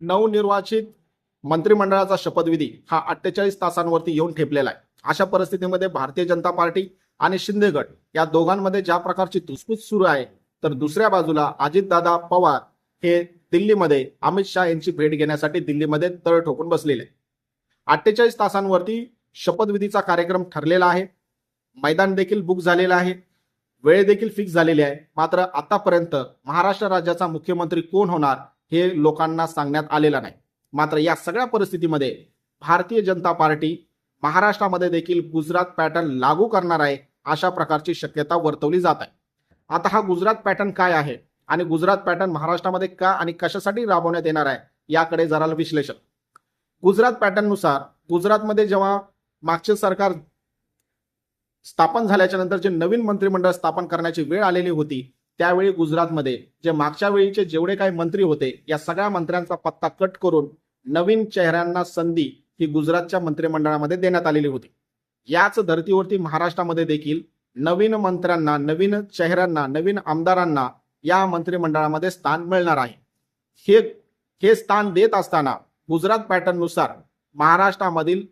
नवनिर्वाचित मंत्रिमंडळाचा शपथविधी हा अठ्ठेचाळीस तासांवरती येऊन ठेपलेला आहे. अशा परिस्थितीमध्ये भारतीय जनता पार्टी आणि शिंदे गट या दोघांमध्ये ज्या प्रकारची धुसफूस सुरू आहे तर दुसऱ्या बाजूला अजितदादा पवार हे दिल्लीमध्ये अमित शहा यांची भेट घेण्यासाठी दिल्लीमध्ये तळ ठोकून बसलेले अठ्ठेचाळीस तासांवरती शपथविधीचा कार्यक्रम ठरलेला आहे. मैदान देखील बुक झालेलं आहे. वेळ देखील फिक्स झालेली आहे. मात्र आतापर्यंत महाराष्ट्र राज्याचा मुख्यमंत्री कोण होणार हे लोकांना सांगण्यात आलेलं नाही. मात्र या सगळ्या परिस्थितीमध्ये भारतीय जनता पार्टी महाराष्ट्रामध्ये देखील गुजरात पॅटर्न लागू करणार आहे अशा प्रकारची शक्यता वर्तवली जात आहे. आता हा गुजरात पॅटर्न काय आहे आणि गुजरात पॅटर्न महाराष्ट्रामध्ये का आणि कशासाठी राबवण्यात येणार आहे याकडे जरा विश्लेषण. गुजरात पॅटर्ननुसार गुजरातमध्ये जेव्हा मागचे सरकार स्थापन झाल्याच्यानंतर जे नवीन मंत्रिमंडळ स्थापन करण्याची वेळ आलेली होती त्यावेळी गुजरातमध्ये जे मागच्या वेळीचे जेवढे काही मंत्री होते या सगळ्या मंत्र्यांचा पत्ता कट करून नवीन चेहऱ्यांना संधी ही गुजरातच्या मंत्रिमंडळामध्ये देण्यात आलेली होती. याच धर्तीवरती महाराष्ट्रामध्ये देखील नवीन मंत्र्यांना नवीन चेहऱ्यांना नवीन आमदारांना या मंत्रिमंडळामध्ये स्थान मिळणार आहे. हे हे स्थान देत असताना गुजरात पॅटर्ननुसार महाराष्ट्रामधील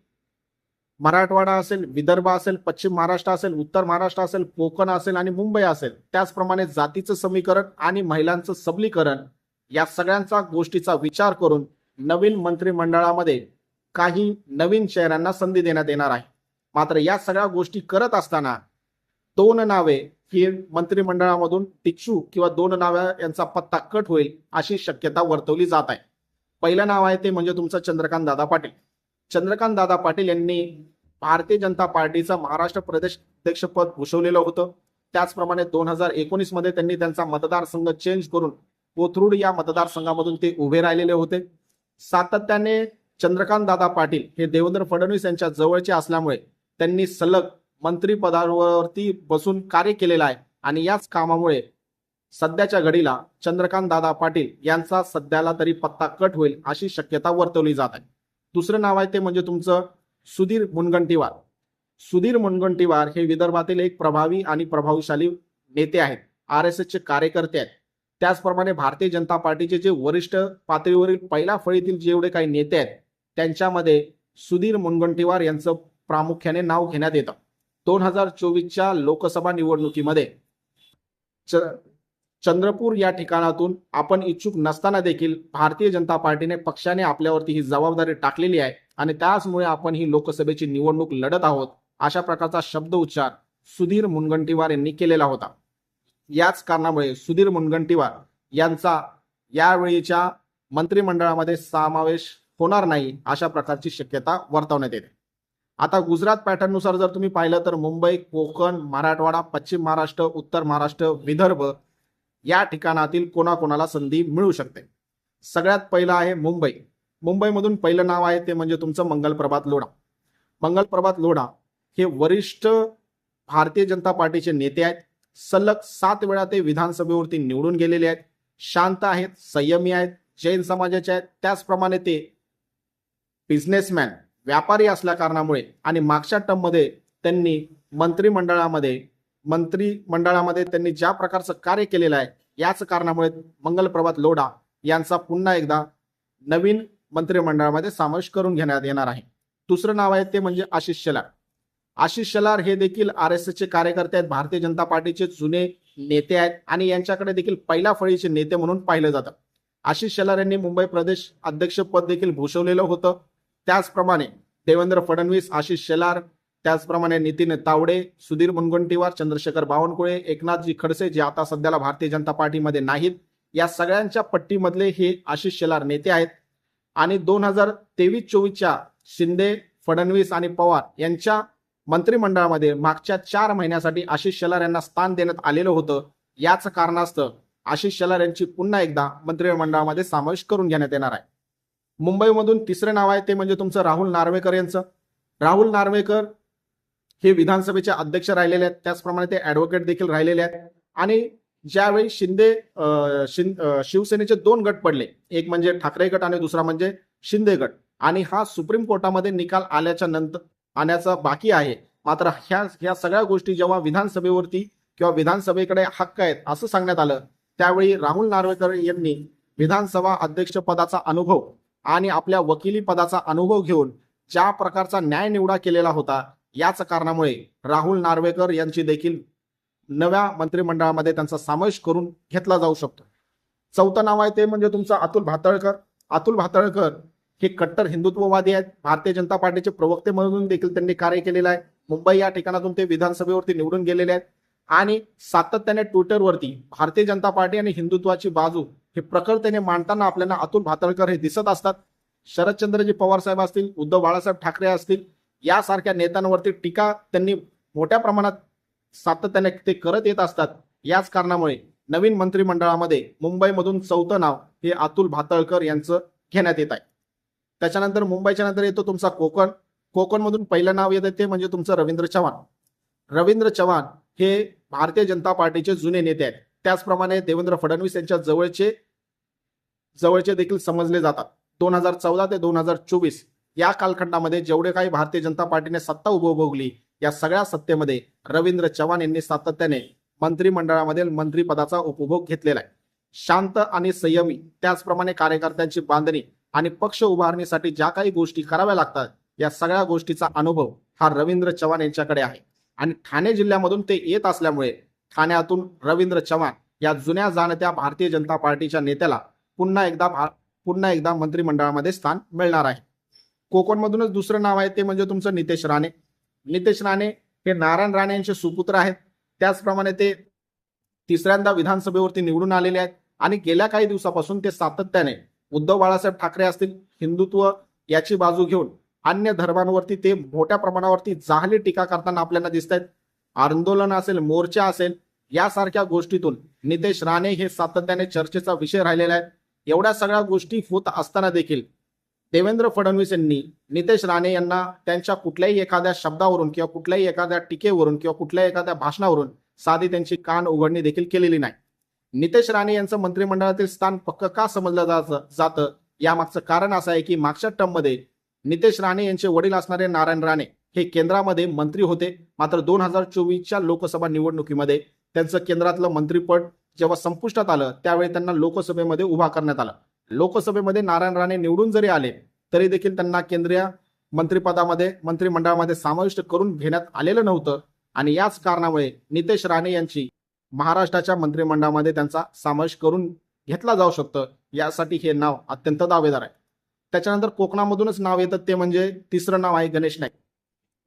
मराठवाडा असेल विदर्भ असेल पश्चिम महाराष्ट्र असेल उत्तर महाराष्ट्र असेल कोकण असेल आणि मुंबई असेल त्याचप्रमाणे जातीचं समीकरण आणि महिलांचं सबलीकरण या सगळ्यांचा गोष्टीचा विचार करून नवीन मंत्रिमंडळामध्ये काही नवीन चेहऱ्यांना संधी देण्यात येणार आहे. मात्र या सगळ्या गोष्टी करत असताना दोन नावे ही मंत्रिमंडळामधून टिक्षू किंवा दोन नावे यांचा पत्ता कट होईल अशी शक्यता वर्तवली जात आहे. पहिलं नाव आहे ते म्हणजे तुमचं चंद्रकांत दादा पाटील. चंद्रकांत दादा पाटील यांनी भारतीय जनता पार्टीचं महाराष्ट्र प्रदेश अध्यक्षपद भूषवलेलं होतं. त्याचप्रमाणे दोन हजार एकोणीसमध्ये त्यांनी त्यांचा मतदारसंघ चेंज करून कोथरूड या मतदारसंघामधून ते उभे राहिलेले होते. सातत्याने चंद्रकांत दादा पाटील हे देवेंद्र फडणवीस यांच्या जवळचे असल्यामुळे त्यांनी सलग मंत्रीपदावरती बसून कार्य केलेलं आहे आणि याच कामामुळे सध्याच्या घडीला चंद्रकांत दादा पाटील यांचा सध्याला तरी पत्ता कट होईल अशी शक्यता वर्तवली जात आहे. दुसरं नाव आहे ते म्हणजे तुमचं सुधीर मुनगंटीवार. सुधीर मुनगंटीवार हे विदर्भातील एक प्रभावी आणि प्रभावशाली नेते आहेत. आर एस एसचे कार्यकर्ते आहेत. त्याचप्रमाणे भारतीय जनता पार्टीचे जे वरिष्ठ पातळीवरील पहिल्या फळीतील जेवढे काही नेते आहेत त्यांच्यामध्ये सुधीर मुनगंटीवार यांचं प्रामुख्याने नाव घेण्यात येतं. दोन हजार चोवीसच्या लोकसभा निवडणुकीमध्ये च- चंद्रपूर या ठिकाणातून आपण इच्छुक नसताना देखील भारतीय जनता पार्टीने पक्षाने आपल्यावरती ही जबाबदारी टाकलेली आहे आणि त्याचमुळे आपण ही लोकसभेची निवडणूक लढत आहोत अशा प्रकारचा शब्द उच्चार सुधीर मुनगंटीवार यांनी केलेला होता. याच कारणामुळे सुधीर मुनगंटीवार यांचा यावेळीच्या मंत्रिमंडळामध्ये समावेश होणार नाही अशा प्रकारची शक्यता वर्तवण्यात येते. आता गुजरात पॅटर्ननुसार जर तुम्ही पाहिलं तर मुंबई कोकण मराठवाडा पश्चिम महाराष्ट्र उत्तर महाराष्ट्र विदर्भ या ठिकाणातील कोणाकोणाला संधी मिळू शकते. सगळ्यात पहिलं आहे मुंबई. मुंबईमधून पहिलं नाव आहे ते म्हणजे तुमचं मंगलप्रभात लोढा. मंगलप्रभात लोढा हे वरिष्ठ भारतीय जनता पार्टीचे नेते आहेत. सलग सात वेळा ते विधानसभेवरती निवडून गेलेले आहेत. शांत आहेत संयमी आहेत जैन समाजाचे आहेत. त्याचप्रमाणे ते बिझनेसमॅन व्यापारी असल्या कारणामुळे आणि मागच्या टर्ममध्ये त्यांनी मंत्रिमंडळामध्ये मंत्रिमंडळामध्ये त्यांनी ज्या प्रकारचं कार्य केलेलं आहे याच कारणामुळे मंगलप्रभात लोढा यांचा पुन्हा एकदा नवीन मंत्रिमंडळामध्ये समावेश करून घेण्यात येणार आहे. दुसरं नाव आहे ते म्हणजे आशिष शेलार. आशिष शेलार हे देखील आर एस एसचे कार्यकर्ते आहेत भारतीय जनता पार्टीचे जुने नेते आहेत आणि यांच्याकडे देखील पहिल्या फळीचे नेते म्हणून पाहिलं जातं. आशिष शेलार यांनी मुंबई प्रदेश अध्यक्षपद देखील भूषवलेलं होतं. त्याचप्रमाणे देवेंद्र फडणवीस आशिष शेलार त्याचप्रमाणे नितीन तावडे सुधीर मुनगंटीवार चंद्रशेखर बावनकुळे एकनाथजी खडसे जे आता सध्याला भारतीय जनता पार्टीमध्ये नाहीत या सगळ्यांच्या पट्टीमधले हे आशिष शेलार नेते आहेत. आणि दोन हजार तेवीस चोवीसच्या शिंदे फडणवीस आणि पवार यांच्या मंत्रिमंडळामध्ये मागच्या चार महिन्यासाठी आशिष शेलार यांना स्थान देण्यात आलेलं होतं. याच कारणास्तव आशिष शेलार यांची पुन्हा एकदा मंत्रिमंडळामध्ये समावेश करून घेण्यात येणार आहे. मुंबईमधून तिसरे नाव आहे ते म्हणजे तुमचं राहुल नार्वेकर यांचं. राहुल नार्वेकर हे विधानसभेचे अध्यक्ष राहिलेले आहेत. त्याचप्रमाणे ते ऍडव्होकेट देखील राहिलेले आहेत. आणि ज्यावेळी शिंदे शिवसेनेचे दोन गट पडले एक म्हणजे ठाकरे गट आणि दुसरा म्हणजे शिंदे गट. आणि हा सुप्रीम कोर्टामध्ये निकाल आल्याच्यानंतर आण्याचा बाकी आहे. मात्र ह्या ह्या सगळ्या गोष्टी जेव्हा विधानसभेवरती किंवा विधानसभेकडे हक्क आहेत असं सांगण्यात आलं त्यावेळी राहुल नार्वेकर यांनी विधानसभा अध्यक्ष पदाचा अनुभव आणि आपल्या वकिली पदाचा अनुभव घेऊन ज्या प्रकारचा न्याय निवडा केलेला होता याच कारणामुळे राहुल नार्वेकर यांची देखील नव्या मंत्रिमंडळामध्ये त्यांचा समावेश करून घेतला जाऊ शकतो. चौथं नाव आहे ते म्हणजे तुमचं अतुल भातळकर. अतुल भातळकर हे कट्टर हिंदुत्ववादी आहेत. भारतीय जनता पार्टीचे प्रवक्ते म्हणून देखील त्यांनी कार्य केलेलं आहे. मुंबई या ठिकाणातून ते विधानसभेवरती निवडून गेलेले आहेत. आणि सातत्याने ट्विटरवरती भारतीय जनता पार्टी आणि हिंदुत्वाची बाजू हे प्रखरतेने मांडताना आपल्याला अतुल भातळकर हे दिसत असतात. शरदचंद्रजी पवार साहेब असतील उद्धव बाळासाहेब ठाकरे असतील यासारख्या नेत्यांवरती टीका त्यांनी मोठ्या प्रमाणात सातत्याने ते करत येत असतात. याच कारणामुळे नवीन मंत्रिमंडळामध्ये मुंबईमधून चौथं नाव हे अतुल भातळकर यांचं घेण्यात येत आहे. त्याच्यानंतर मुंबईच्या नंतर येतो तुमचा कोकण. कोकणमधून पहिलं नाव येतं ते म्हणजे तुमचं रवींद्र चव्हाण. रवींद्र चव्हाण हे भारतीय जनता पार्टीचे जुने नेते आहेत. त्याचप्रमाणे देवेंद्र फडणवीस यांच्या जवळचे जवळचे देखील समजले जातात. दोन हजार चौदा ते दोन हजार चोवीस या कालखंडामध्ये जेवढे काही भारतीय जनता पार्टीने सत्ता उपभोगली या सगळ्या सत्तेमध्ये रवींद्र चव्हाण यांनी सातत्याने मंत्रिमंडळामध्ये मंत्रिपदाचा उपभोग घेतलेला आहे. शांत आणि संयमी त्याचप्रमाणे कार्यकर्त्यांची बांधणी आणि पक्ष उभारणीसाठी ज्या काही गोष्टी कराव्या लागतात या सगळ्या गोष्टीचा अनुभव हा रवींद्र चव्हाण यांच्याकडे आहे. आणि ठाणे जिल्ह्यामधून ते येत असल्यामुळे ठाण्यातून रवींद्र चव्हाण या जुन्या जाणत्या भारतीय जनता पार्टीच्या नेत्याला पुन्हा एकदा पुन्हा एकदा मंत्रिमंडळामध्ये स्थान मिळणार आहे. कोकणमधूनच दुसरं नाव आहे ते म्हणजे तुमचं नितेश राणे. नितेश राणे हे नारायण राणे यांचे सुपुत्र आहेत. त्याचप्रमाणे ते तिसऱ्यांदा विधानसभेवरती निवडून आलेले आहेत. आणि गेल्या काही दिवसापासून ते सातत्याने उद्धव बाळासाहेब ठाकरे असतील हिंदुत्व याची बाजू घेऊन अन्य धर्मांवरती ते मोठ्या प्रमाणावरती जाहली टीका करताना आपल्याला दिसत आहेत आंदोलन असेल मोर्चा असेल यासारख्या गोष्टीतून नितेश राणे हे सातत्याने चर्चेचा विषय राहिलेला आहे एवढ्या सगळ्या गोष्टी होत असताना देखील देवेंद्र फडणवीस यांनी नितेश राणे यांना त्यांच्या कुठल्याही एखाद्या शब्दावरून किंवा कुठल्याही एखाद्या टीकेवरून किंवा कुठल्याही एखाद्या भाषणावरून साधी त्यांची कान उघडणी देखील केलेली नाही. नितेश राणे यांचं मंत्रिमंडळातील स्थान पक्क का समजलं जातं जातं? यामागचं कारण असं आहे की मागच्या टर्ममध्ये नितेश राणे यांचे वडील असणारे नारायण राणे हे केंद्रामध्ये मंत्री होते. मात्र दोन हजार चोवीसच्या लोकसभा निवडणुकीमध्ये त्यांचं केंद्रातलं मंत्रीपद जेव्हा संपुष्टात आलं त्यावेळी त्यांना लोकसभेमध्ये उभा करण्यात आलं. लोकसभेमध्ये नारायण राणे निवडून जरी आले तरी देखील त्यांना केंद्रीय मंत्रिपदामध्ये मंत्रिमंडळामध्ये समाविष्ट करून घेण्यात आलेलं नव्हतं. आणि याच कारणामुळे नितेश राणे यांची महाराष्ट्राच्या मंत्रिमंडळामध्ये त्यांचा समावेश करून घेतला जाऊ शकतं. यासाठी हे नाव अत्यंत दावेदार आहे. त्याच्यानंतर कोकणामधूनच नाव येतं ते म्हणजे तिसरं नाव आहे गणेश नाईक.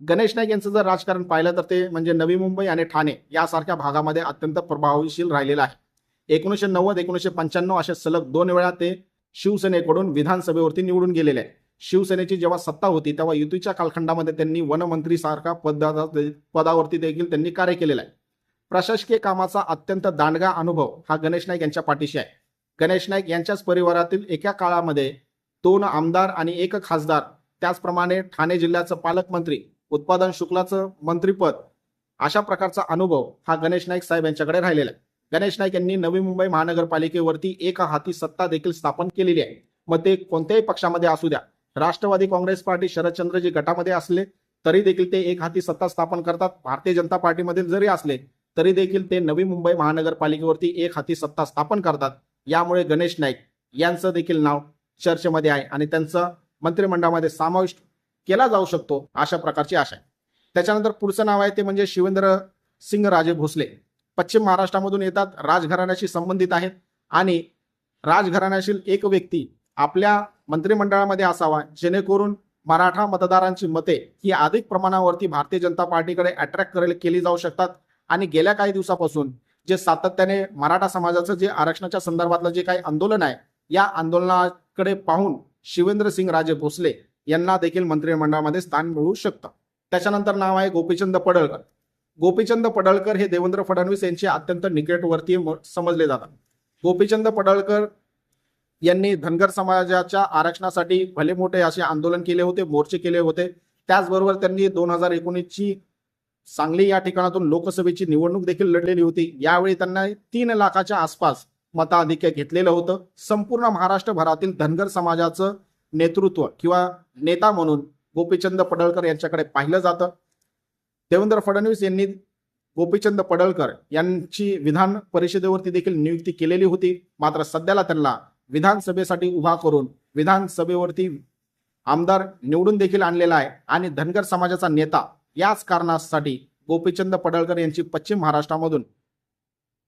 गणेश नाईक यांचं जर राजकारण पाहिलं तर ते म्हणजे नवी मुंबई आणि ठाणे यासारख्या भागामध्ये अत्यंत प्रभावशील राहिलेलं आहे. एकोणीसशे नव्वद एकोणीसशे पंच्याण्णव अशा सलग दोन वेळा ते शिवसेनेकडून विधानसभेवरती निवडून गेलेले. आहे शिवसेनेची जेव्हा सत्ता होती तेव्हा युतीच्या कालखंडामध्ये त्यांनी वनमंत्री सारखा पदा पदावरती देखील त्यांनी कार्य केलेलं आहे. प्रशासकीय कामाचा अत्यंत दांडगा अनुभव हा गणेश नाईक यांच्या पाठीशी आहे. गणेश नाईक यांच्याच परिवारातील एका काळामध्ये दोन आमदार आणि एक खासदार त्याचप्रमाणे ठाणे जिल्ह्याचं पालकमंत्री उत्पादन शुक्लाचं मंत्रीपद अशा प्रकारचा अनुभव हा गणेश नाईक साहेब यांच्याकडे राहिलेला आहे. गणेश नाईक यांनी नवी मुंबई महानगरपालिकेवरती एक हाती सत्ता देखील स्थापन केलेली आहे. मग ते कोणत्याही पक्षामध्ये असू द्या. राष्ट्रवादी काँग्रेस पार्टी शरदचंद्रजी गटामध्ये असले तरी देखील ते एक हाती सत्ता स्थापन करतात. भारतीय जनता पार्टीमध्ये जरी असले तरी देखील ते नवी मुंबई महानगरपालिकेवरती एक हाती सत्ता स्थापन करतात. यामुळे गणेश नाईक यांचं देखील नाव चर्चेमध्ये आहे आणि त्यांचं मंत्रिमंडळामध्ये समाविष्ट केला जाऊ शकतो अशा प्रकारची आशा आहे. त्याच्यानंतर पुढचं नाव आहे ते म्हणजे शिवेंद्र सिंग राजे भोसले. पश्चिम महाराष्ट्रामधून येतात राजघराण्याशी संबंधित आहेत. आणि राजघराण्याशील एक व्यक्ती आपल्या मंत्रिमंडळामध्ये असावा जेणेकरून मराठा मतदारांची मते ही अधिक प्रमाणावरती भारतीय जनता पार्टीकडे अट्रॅक्ट करेल केली जाऊ शकतात. आणि गेल्या काही दिवसापासून जे सातत्याने मराठा समाजाचं जे आरक्षणाच्या संदर्भातलं जे काही आंदोलन आहे या आंदोलनाकडे पाहून शिवेंद्र सिंग राजे भोसले यांना देखील मंत्रिमंडळामध्ये स्थान मिळू शकतं. त्याच्यानंतर नाव आहे गोपीचंद पडळकर. गोपीचंद पडळकर हे देवेंद्र फडणवीस यांचे अत्यंत निकटवर्तीय समजले जातात. गोपीचंद पडळकर यांनी धनगर समाजाच्या आरक्षणासाठी भले मोठे असे आंदोलन केले होते मोर्चे केले होते. त्याचबरोबर त्यांनी दोन हजार एकोणीसची सांगली या ठिकाणातून लोकसभेची निवडणूक देखील लढलेली होती. यावेळी त्यांना तीन लाखाच्या आसपास मताधिक्य घेतलेलं होतं. संपूर्ण महाराष्ट्रभरातील धनगर समाजाचं नेतृत्व किंवा नेता म्हणून गोपीचंद पडळकर यांच्याकडे पाहिलं जातं. देवेंद्र फडणवीस यांनी गोपीचंद पडळकर यांची विधान परिषदेवरती देखील नियुक्ती केलेली होती. मात्र सध्याला त्यांना विधानसभेसाठी उभा करून विधानसभेवरती आमदार निवडून देखील आणलेला आहे आणि धनगर समाजाचा नेता याच कारणासाठी गोपीचंद पडळकर यांची पश्चिम महाराष्ट्रामधून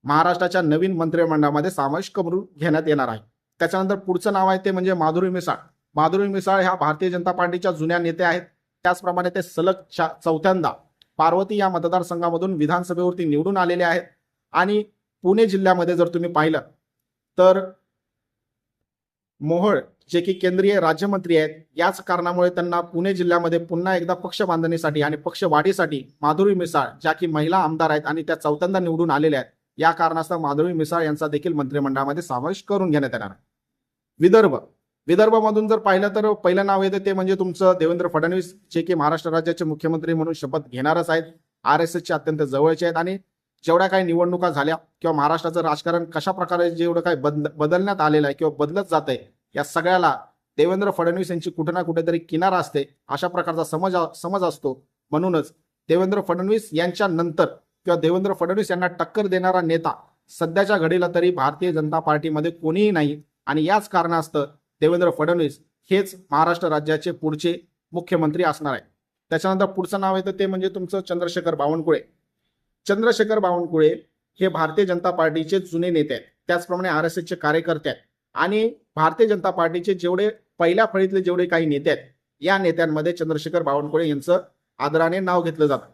महाराष्ट्राच्या नवीन मंत्रिमंडळामध्ये समावेश करून घेण्यात येणार आहे. त्याच्यानंतर पुढचं नाव आहे ते म्हणजे माधुरी मिसाळ. माधुरी मिसाळ ह्या भारतीय जनता पार्टीच्या जुन्या नेत्या आहेत. त्याचप्रमाणे ते सलग चौथ्यांदा पार्वती या मतदारसंघामधून विधानसभेवरती निवडून आलेले आहेत. आणि पुणे जिल्ह्यामध्ये जर तुम्ही पाहिलं तर मोहोळ जे की केंद्रीय राज्यमंत्री आहेत याच कारणामुळे त्यांना पुणे जिल्ह्यामध्ये पुन्हा एकदा पक्ष बांधणीसाठी आणि पक्ष वाढीसाठी माधुरी मिसाळ ज्या की महिला आमदार आहेत आणि त्या चौथ्यांदा निवडून आलेल्या आहेत या कारणास्तव माधुरी मिसाळ यांचा देखील मंत्रिमंडळामध्ये समावेश करून घेण्यात येणार आहे. विदर्भ विदर्भामधून जर पाहिलं तर पहिलं नाव येतं ते म्हणजे तुमचं देवेंद्र फडणवीस जे की महाराष्ट्र राज्याचे मुख्यमंत्री म्हणून शपथ घेणारच आहेत. आर एस एसचे अत्यंत जवळचे आहेत आणि जेवढ्या काही निवडणुका झाल्या किंवा महाराष्ट्राचं राजकारण कशा प्रकारे जेवढं काही बदल बदलण्यात आलेलं आहे किंवा बदलत जात आहे या सगळ्याला देवेंद्र फडणवीस यांची कुठे ना कुठेतरी किनारा असते अशा प्रकारचा समज समज असतो. म्हणूनच देवेंद्र फडणवीस यांच्या नंतर किंवा देवेंद्र फडणवीस यांना टक्कर देणारा नेता सध्याच्या घडीला तरी भारतीय जनता पार्टीमध्ये कोणीही नाही आणि याच कारणास्तव देवेंद्र फडणवीस हेच महाराष्ट्र राज्याचे पुढचे मुख्यमंत्री असणार आहे त्याच्यानंतर पुढचं नाव येतं ते म्हणजे तुमचं चंद्रशेखर बावनकुळे. चंद्रशेखर बावनकुळे हे भारतीय जनता पार्टीचे जुने नेते आहेत. त्याचप्रमाणे आर एस एसचे कार्यकर्ते आहेत. आणि भारतीय जनता पार्टीचे जेवढे पहिल्या फळीतले जेवढे काही नेते आहेत या नेत्यांमध्ये चंद्रशेखर बावनकुळे यांचं आदराने नाव घेतलं जातं.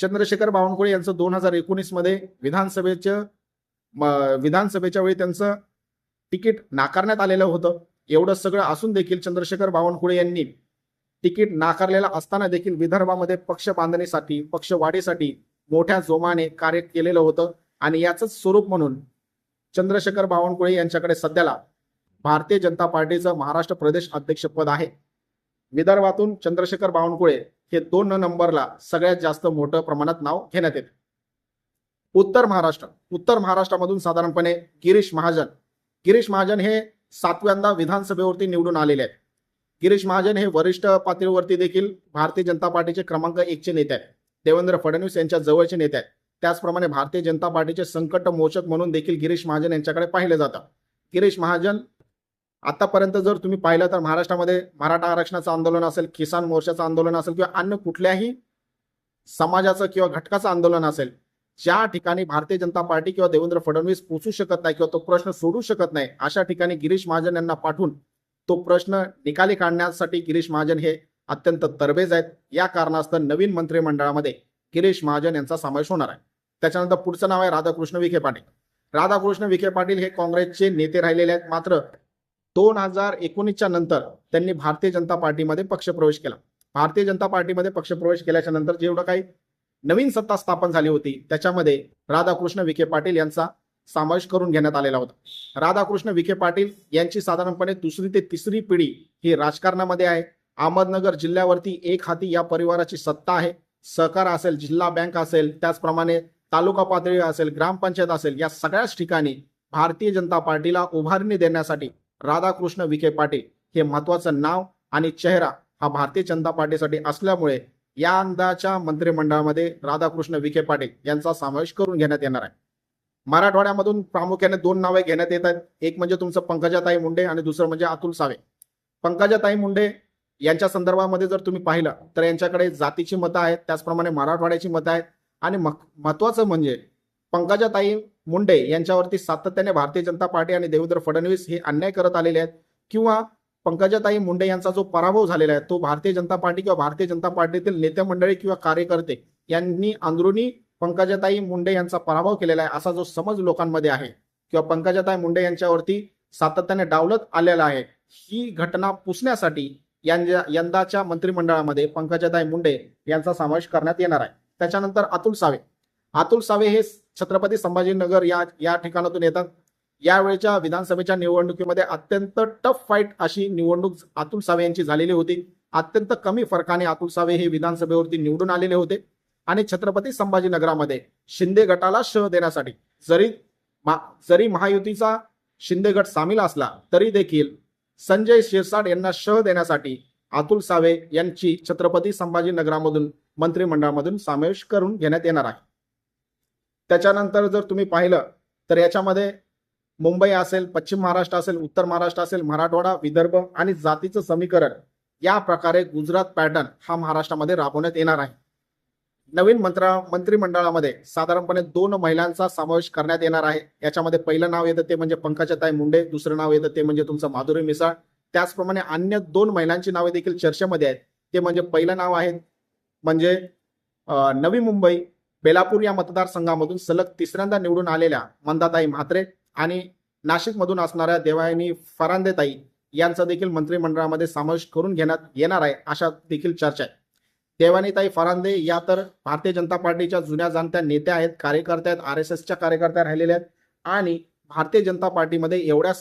चंद्रशेखर बावनकुळे यांचं दोन हजार एकोणीसमध्ये विधानसभेचं विधानसभेच्या वेळी त्यांचं तिकीट नाकारण्यात आलेलं होतं. एवढं सगळं असून देखील चंद्रशेखर बावनकुळे यांनी तिकीट नाकारलेलं असताना देखील विदर्भामध्ये पक्ष बांधणीसाठी पक्ष वाढीसाठी मोठ्या जोमाने कार्य केलेलं होतं. आणि याच स्वरूप म्हणून चंद्रशेखर बावनकुळे यांच्याकडे सध्याला भारतीय जनता पार्टीचं महाराष्ट्र प्रदेश अध्यक्षपद आहे. विदर्भातून चंद्रशेखर बावनकुळे हे दोन नंबरला सगळ्यात जास्त मोठं प्रमाणात नाव घेण्यात येते. उत्तर महाराष्ट्र उत्तर महाराष्ट्रामधून साधारणपणे गिरीश महाजन. गिरीश महाजन हे सातव्यांदा विधानसभेवरती निवडून आलेले आहेत. गिरीश महाजन हे वरिष्ठ पातळीवरती देखील भारतीय जनता पार्टीचे क्रमांक एकचे नेते आहेत. देवेंद्र फडणवीस यांच्या जवळचे नेते आहेत. त्याचप्रमाणे भारतीय जनता पार्टीचे संकट मोचक म्हणून देखील गिरीश महाजन यांच्याकडे पाहिलं जातं. गिरीश महाजन आतापर्यंत जर तुम्ही पाहिलं तर महाराष्ट्रामध्ये मराठा आरक्षणाचं आंदोलन असेल किसान मोर्चाचं आंदोलन असेल किंवा अन्य कुठल्याही समाजाचं किंवा घटकाचं आंदोलन असेल ज्या ठिकाणी भारतीय जनता पार्टी किंवा देवेंद्र फडणवीस पोचू शकत नाही किंवा तो प्रश्न सोडू शकत नाही अशा ठिकाणी गिरीश महाजन यांना पाठवून तो प्रश्न निकाली काढण्यासाठी गिरीश महाजन हे अत्यंत तरबेज आहेत. या कारणास्तव नवीन मंत्रिमंडळामध्ये गिरीश महाजन यांचा समावेश होणार आहे. त्याच्यानंतर पुढचं नाव आहे राधाकृष्ण विखे पाटील. राधाकृष्ण विखे पाटील हे काँग्रेसचे नेते राहिलेले आहेत. मात्र दोन हजार एकोणीसच्या नंतर त्यांनी भारतीय जनता पार्टीमध्ये पक्षप्रवेश केला. भारतीय जनता पार्टीमध्ये पक्षप्रवेश केल्याच्यानंतर जेवढं काही नवीन सत्ता स्थापन झाली होती. त्याच्यामध्ये राधाकृष्ण विखे पाटील यांचा समावेश करून घेण्यात आलेला होता. राधाकृष्ण विखे पाटील यांची साधारणपणे दुसरी ते तिसरी पिढी ही राजकारणामध्ये आहे. अहमदनगर जिल्ह्यावरती एक हाती या परिवाराची सत्ता आहे. सहकार असेल जिल्हा बँक असेल त्याचप्रमाणे तालुका पातळी असेल ग्रामपंचायत असेल या सगळ्याच ठिकाणी भारतीय जनता पार्टीला उभारणी देण्यासाठी राधाकृष्ण विखे पाटील हे महत्वाचं नाव आणि चेहरा हा भारतीय जनता पार्टीसाठी असल्यामुळे यंदाच्या मंत्रिमंडळामध्ये राधाकृष्ण विखे पाटील यांचा समावेश करून घेण्यात येणार आहे. मराठवाड्यामधून प्रामुख्याने दोन नावे घेण्यात येत आहेत. एक म्हणजे तुमचं पंकजाताई मुंडे आणि दुसरं म्हणजे अतुल सावे. पंकजाताई मुंडे यांच्या संदर्भामध्ये जर तुम्ही पाहिलं तर यांच्याकडे जातीची मतं आहेत त्याचप्रमाणे मराठवाड्याची मतं आहेत. आणि मक- महत्वाचं म्हणजे पंकजाताई मुंडे यांच्यावरती सातत्याने भारतीय जनता पार्टी आणि देवेंद्र फडणवीस हे अन्याय करत आलेले आहेत. किंवा पंकजाताई मुंडे यांचा जो पराभव झालेला आहे तो भारतीय जनता पार्टी किंवा भारतीय जनता पार्टीतील नेते मंडळी किंवा कार्यकर्ते यांनी अंदरुनी पंकजाताई मुंडे यांचा पराभव केलेला आहे असा जो समज लोकांमध्ये आहे. किंवा पंकजाताई मुंडे यांच्यावरती सातत्याने डावलत आलेला आहे ही घटना पुसण्यासाठी यंदाच्या मंत्रिमंडळामध्ये पंकजाताई मुंडे यांचा समावेश करण्यात येणार आहे. त्याच्यानंतर अतुल सावे. अतुल सावे हे छत्रपती संभाजीनगर या या ठिकाणातून येतात. यावेळेच्या विधानसभेच्या निवडणुकीमध्ये अत्यंत टफ फाईट अशी निवडणूक अतुल सावे यांची झालेली होती. अत्यंत कमी फरकाने अतुल सावे हे विधानसभेवरती निवडून आलेले होते. आणि छत्रपती संभाजीनगरामध्ये शिंदे गटाला शह देण्यासाठी जरी मा- जरी महायुतीचा शिंदे गट सामील असला तरी देखील संजय शिरसाट यांना शह देण्यासाठी अतुल सावे यांची छत्रपती संभाजीनगरामधून मंत्रिमंडळामधून समावेश करून घेण्यात येणार आहे. त्याच्यानंतर जर तुम्ही पाहिलं तर याच्यामध्ये मुंबई असेल पश्चिम महाराष्ट्र असेल उत्तर महाराष्ट्र असेल मराठवाडा विदर्भ आणि जातीचं समीकरण या प्रकारे गुजरात पॅटर्न हा महाराष्ट्रामध्ये राबवण्यात येणार आहे. नवीन मंत्रा मंत्रिमंडळामध्ये साधारणपणे दोन महिलांचा समावेश करण्यात येणार आहे. याच्यामध्ये पहिलं नाव येतं ते म्हणजे पंकजाताई मुंडे दुसरं नाव येतं ते म्हणजे तुमचं माधुरी मिसाळ. त्याचप्रमाणे अन्य दोन महिलांची नावे देखील चर्चेमध्ये आहेत. ते म्हणजे पहिलं नाव आहे म्हणजे नवी मुंबई बेलापूर या मतदारसंघामधून सलग तिसऱ्यांदा निवडून आलेल्या मंदाताई म्हात्रे आणि नाशिकमधून असणाऱ्या देवायनी फरांदेताई यांचा देखील मंत्रिमंडळामध्ये समावेश करून घेण्यात येणार आहे अशा देखील चर्चा आहे. देवानीताई फरांदे या तर भारतीय जनता पार्टीच्या जुन्या जाणत्या नेत्या आहेत कार्यकर्त्या आहेत आर एस एसच्या कार्यकर्त्या राहिलेल्या आहेत आणि भारतीय जनता पार्टीमध्ये एवढ्या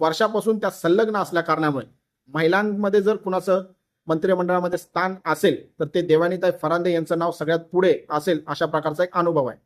वर्षापासून त्या संलग्न असल्या कारणामुळे महिलांमध्ये जर कुणाचं मंत्रिमंडळामध्ये स्थान असेल तर ते देवानीताई फरांदे यांचं नाव सगळ्यात पुढे असेल अशा प्रकारचा एक अनुभव आहे.